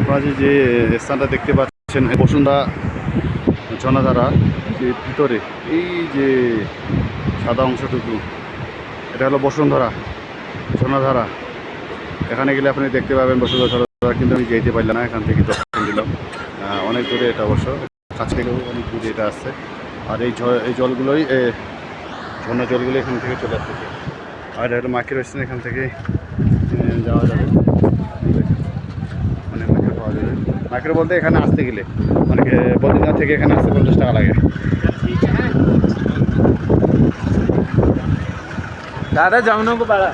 আপনারা যে স্থানটা দেখতে পাচ্ছেন, বসুন্ধরা জনধারা যে ভিতরে এই যে সাদা অংশটুকু, এটা হলো বসুন্ধরা জনধারা এখানে গেলে আপনি দেখতে পাবেন বসুন্ধরা কিন্তু আমি যেতে পারলাম না, এখান থেকে দর্শন দিলাম। অনেক দূরে এটা অবশ্য, কাছ থেকেও অনেক দূরে এটা আসছে আর এই এই জলগুলোই ঝর্ণা জলগুলো এখান থেকে চলে আসতেছে আর এটা মাকে রয়েছে এখান থেকে যাওয়া যাবে। মাইক্রো বলতে এখানে আসতে গেলে মানে বদ্রীনাথ থেকে এখানে আসতে পঞ্চাশ টাকা লাগে। দাদা জামনগর পাড়া।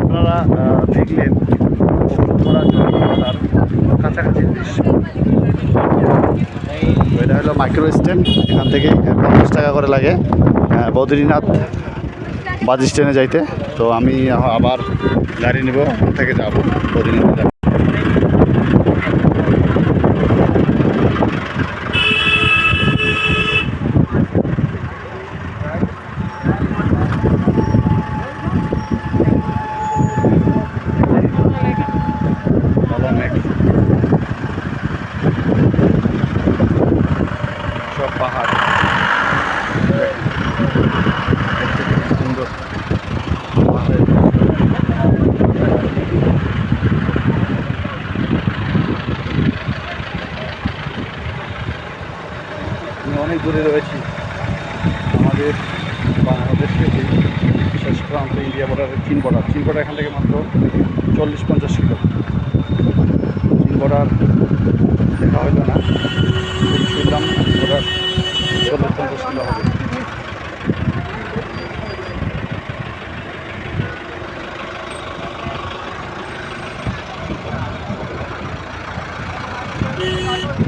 আপনারা দেখলেন কাছাকাছি এটা হলো মাইক্রো স্ট্যান্ড এখান থেকে পঞ্চাশ টাকা করে লাগে। বদ্রীনাথ বাস স্ট্যান্ডে যাইতে। তো আমি আবার গাড়ি নেব ওখান থেকে যাব বদ্রীনাথ পাহাড় দেখতে কি সুন্দর পাহাড়ের আমি অনেক দূরে রয়েছি। আমাদের বাংলাদেশ থেকে শেষ প্রান্ত ইন্ডিয়া বর্ডারের চীন বর্ডার চীন বর্ডার এখান থেকে মাত্র চল্লিশ পঞ্চাশ কিলো। চীন বর্ডার দেখা হইল না। শুনলাম বর্ডার, চল্লিশ পঞ্চাশ কিলো হবে। জাম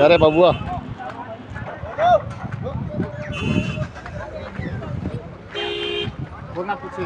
क्या रे बबुआ बोलना पूछिए